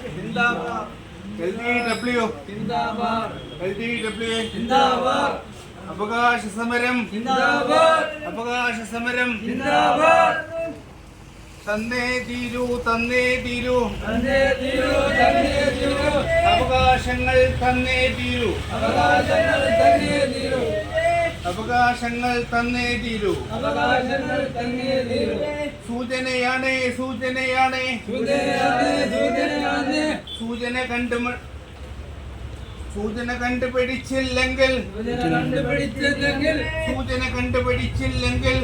സിന്ദാബാദ് L D W സിന്ദാബാദ് L D W സിന്ദാബാദ് അവകാശ സമരം അവകാശ സമരം തന്നേ തീരൂ തന്നേ തീരൂ. തന്നേ തീരൂ തന്നേ തീരൂ. അവകാശങ്ങൾ തന്നേ തീരൂ. അവകാശങ്ങൾ തന്നേ തീരൂ. അവകാശങ്ങൾ തന്നേ തീരൂ. അവകാശങ്ങൾ തന്നേ തീരൂ. സൂചനയാണ് സൂചനയാണ്. സൂചന കണ്ടു സൂചന കണ്ടുപിടിച്ചില്ലെങ്കിൽ സൂചന കണ്ടുപിടിച്ചില്ലെങ്കിൽ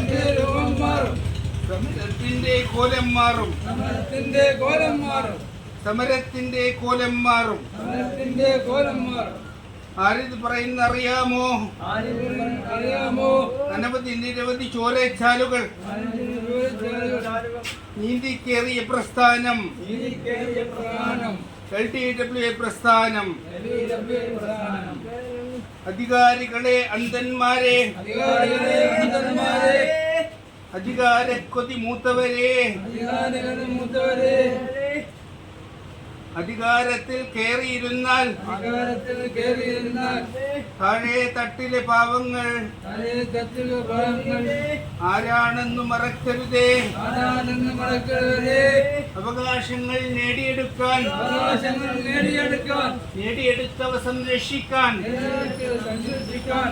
രൂപം മാറും സമരത്തിന്റെ കോലം മാറും. സമരത്തിന്റെ കോലം മാറും. സമരത്തിന്റെ കോലം മാറും. സമരത്തിന്റെ കോലം മാറും. ആരിത് പറയുന്ന അറിയാമോ അറിയാമോ അനവധി നിരവധി ചോരച്ചാലുകൾ ആരെങ്കിലും കയറിയ പ്രസ്ഥാനം. എൽ ടി ഡബ്ല്യു പ്രസ്ഥാനം. LDW പ്രധാനം അധികാരികളെ അന്ധന്മാരെ അധികാരികളെ മൂത്തവരെ അധികാരികളുടെ മൂത്തവരെ അധികാരത്തിൽ കയറിയിരുന്നാൽ അധികാരത്തിൽ കയറിയിരുന്നാൽ താഴെ തട്ടിലെ പാവങ്ങൾ കത്തിലെ ഭാഗങ്ങൾ ആരാണെന്ന് മറക്കരുതേ. ആരാണെന്ന് മറക്കരുതേ. അവകാശങ്ങൾ നേടിയെടുക്കാൻ അവകാശങ്ങൾ നേടിയെടുക്കാൻ നേടിയെടുത്തവ സംരക്ഷിക്കാൻ സംരക്ഷിക്കാൻ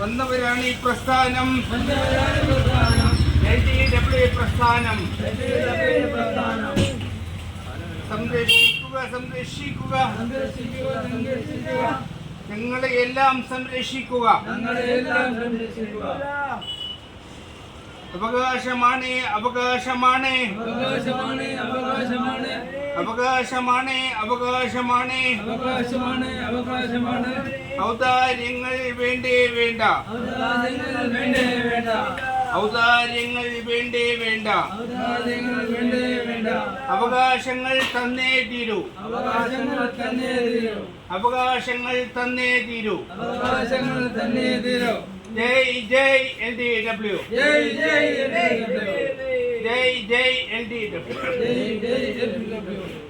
വന്നവരാണ് ഈ പ്രസ്ഥാനം. വന്നവരാണ് ഡബ്ല്യു പ്രസ്ഥാനം സംരക്ഷിക്കുക അവകാശമാണ് അവകാശമാണ് അവകാശമാണ് അവകാശമാണ്. അവകാശമാണ് അവകാശമാണ്. ഔദാര്യങ്ങൾ വേണ്ടേ വേണ്ട വേണ്ടേ വേണ്ട. ഔദാര്യങ്ങൾ വേണ്ടേ വേണ്ട. അവകാശങ്ങൾ തന്നേ തീരൂ. അവകാശങ്ങൾ തന്നേ തീരൂ. അവകാശങ്ങൾ തന്നേ തീരൂ. ജയ് ജയ് എൽ ഡി ഡബ്ല്യു. ജയ് ജയ് LDW. ജയ് ജയ് എൽ ഡി ഡബ്ല്യു. ജയ് ജയ് LDW. ഇൻക്ലാബ്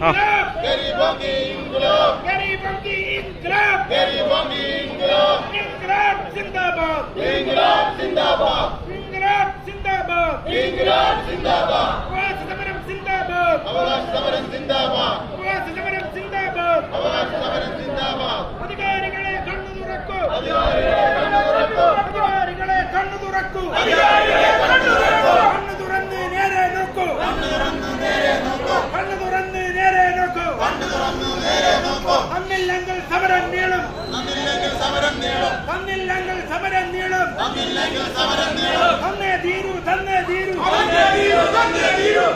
Yeah. തന്നില്ലെങ്കിൽ സമരം നീളും. തന്നില്ലെങ്കിൽ സമരം നീളും. തന്നേ തീരൂ തന്നേ തീരൂ. തന്നേ തീരൂ തന്നേ തീരൂ.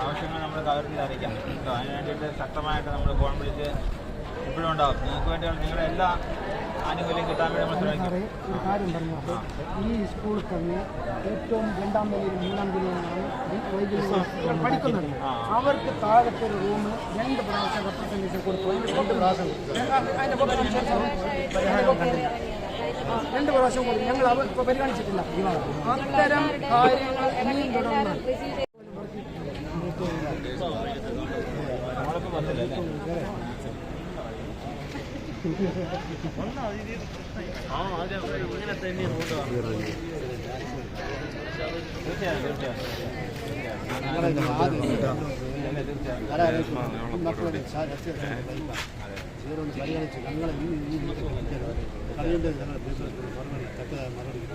ആവശ്യങ്ങൾ നമ്മൾ കവറിൽ അറിയിക്കാം കേട്ടോ അതിന് വേണ്ടിയിട്ട് ശക്തമായിട്ട് നമ്മൾ ഫോൺ വിളിച്ച് ഇപ്പോഴും ഉണ്ടാവും നിങ്ങൾക്ക് വേണ്ടി നിങ്ങളുടെ എല്ലാ ആനുകൂല്യം കിട്ടാൻ വേണ്ടി നമ്മൾ ശ്രമിക്കും ഒരു കാര്യം പറഞ്ഞു ഈ സ്കൂളിൽ തന്നെ ഏറ്റവും രണ്ടാം നിലയിൽ മൂന്നാം നിലയിലാണ് വൈദ്യുതി പഠിക്കുന്നുണ്ട് അവർക്ക് താഴത്തെ ഒരു റൂം രണ്ട് പ്രാവശ്യം റെപ്രസെന്റേഷൻ കൊടുത്തു രണ്ട് പ്രാവശ്യം അതിന്റെ പുറത്ത് സംസാരിച്ചു. രണ്ട് പ്രാവശ്യം കൊടുത്തു ഞങ്ങൾ അവർ പരിഗണിച്ചിട്ടില്ല അത്തരം കാര്യങ്ങൾ ഇനിയും തുടർന്നാൽ നമ്മളിപ്പോൾ വന്നില്ല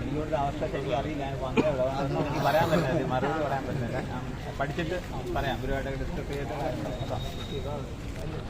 നിങ്ങളുടെ അവസ്ഥ അറിയില്ല പറയാൻ മറുപടി പറയാൻ പറ്റില്ല പഠിച്ചിട്ട് പറയാം ഗുരുവായിട്ട് ഡിസ്കസ് ചെയ്തിട്ട്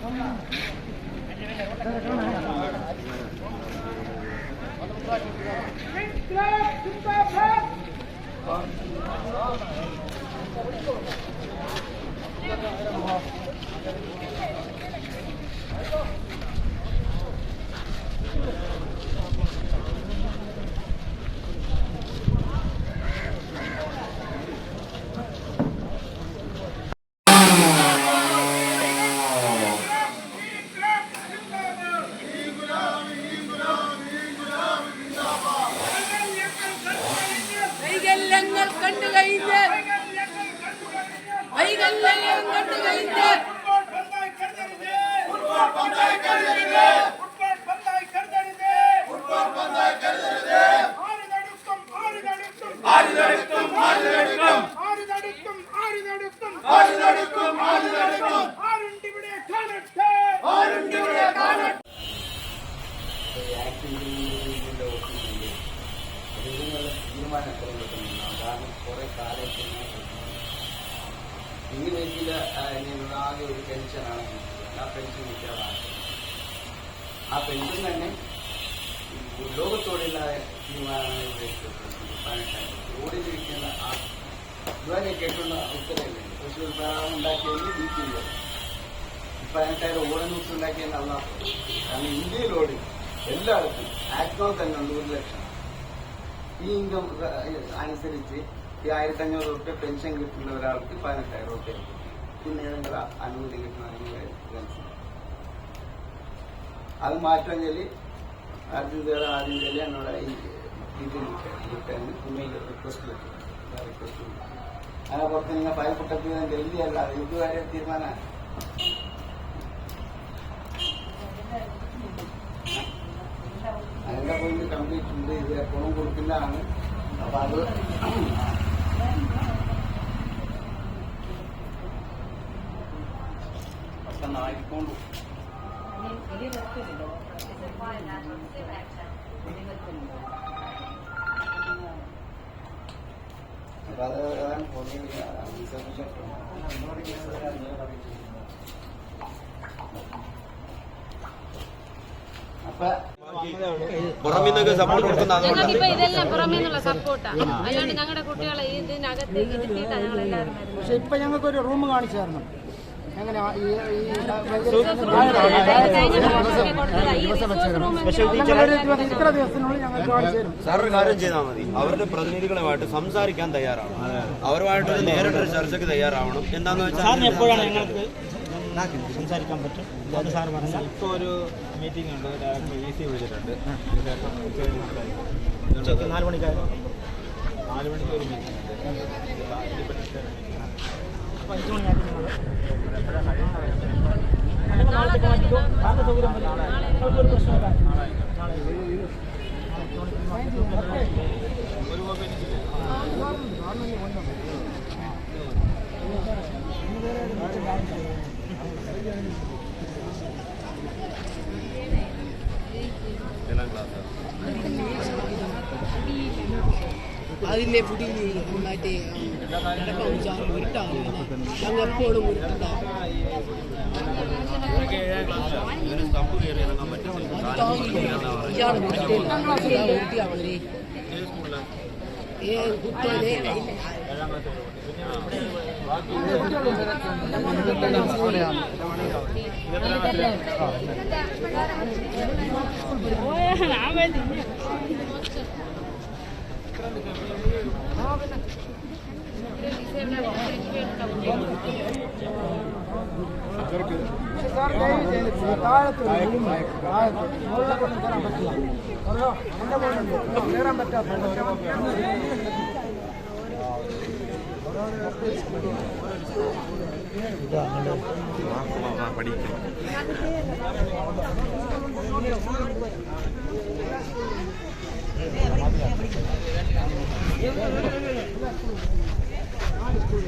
Come on. ഈ ചില ആകെ ഒരു പെൻഷനാണ് ആ പെൻഷൻ കിട്ടാതാണ് ആ പെൻഷൻ തന്നെ ലോകത്തോടെയുള്ള തീരുമാനമാണ്. പതിനെട്ടായിരം റോഡിലിരിക്കുന്ന ആ ഇതുവരെ കേട്ടുള്ള ഉത്തരവില്ല കൃഷി ഉത്പാദനം ബി പി പതിനെട്ടായിരം ഓടനൂസ് ഉണ്ടാക്കിയത് അല്ല കാരണം ഇന്ത്യയിലോട് എല്ലാവർക്കും ആക്ടോ തന്നെ ഉണ്ട് ഒരു ലക്ഷം ഈ ഇൻകം അനുസരിച്ച് ഈ ആയിരത്തി അഞ്ഞൂറ് റുപ്യ പെൻഷൻ കിട്ടുന്ന ഒരാൾക്ക് പതിനെട്ടായിരം റുപ്യ പിന്നെ ഏതെങ്കിലും അനുമതി കിട്ടണമെങ്കിൽ അത് അത് ചൊല്ലി ആദ്യം ദേവ ആദ്യം ചെല്ലി എന്നോട് ഈ ഇതിൽ റിക്വസ്റ്റ് റിക്വസ്റ്റ് അങ്ങനെ പുറത്ത് നിങ്ങൾ ഫയൽ പുട്ടത്തിൽ ഡൽഹി അല്ല ഇതുവരെ തീരുമാനം അതിന്റെ പലപ്പോഴും കൊടുക്കുന്നതാണ് അപ്പൊ അത് പക്ഷെ നായിക്കൊണ്ടു. അപ്പൊ പുറമെ നിന്നൊക്കെ സപ്പോർട്ട് കൊടുക്കുന്ന ഞങ്ങൾക്ക് ഇപ്പൊ ഇതെല്ലാം പുറമേ നിന്നുള്ള സപ്പോർട്ടാ അല്ലാണ്ട് ഞങ്ങളുടെ കുട്ടികളെ ഇതിനകത്തേക്ക് ഇരുത്തിയിട്ടാ ഞങ്ങൾ എല്ലാവരും വരുന്നത്. പക്ഷെ ഇപ്പൊ ഞങ്ങൾക്ക് ഒരു റൂം കാണിച്ചു തരണം എങ്ങനെ ഇത്ര ദിവസത്തിനുള്ളിൽ തരും കാര്യം ചെയ്താൽ മതി. അവരുടെ പ്രതിനിധികളുമായിട്ട് സംസാരിക്കാൻ തയ്യാറാണ്. അവരുമായിട്ട് ഒരു നേരിട്ടൊരു ചർച്ചയ്ക്ക് തയ്യാറാവണം. എന്താന്ന് വെച്ചാൽ എപ്പോഴാണ് ഞങ്ങൾക്ക് സംസാരിക്കാൻ പറ്റും ഒരു മീറ്റിംഗ് ഉണ്ട് ഡയറക്ടർ ഇ സി വിളിച്ചിട്ടുണ്ട് സംസാരിക്കും. നാല് മണിക്കായിരുന്നു നാല് മണിക്ക് ഒരു മീറ്റിംഗ് ഉണ്ട്. അപ്പോൾ അഞ്ച് നാളെ ഒരു കോപ്പി എനിക്കില്ല അതിലെ പൊടി മറ്റേ ഉരുട്ടാണ് ഞങ്ങൾ എപ്പോഴും ഉരുട്ടുണ്ടാവും ഒരു സ്റ്റമ്പ് കയറി ഇറങ്ങാൻ പറ്റും ഇയാൾ ഉരുട്ടിയാ മതി ഏ കുട്ടനെ സാർ படிக்கிறேன். ചെയ്ത് താഴത്ത്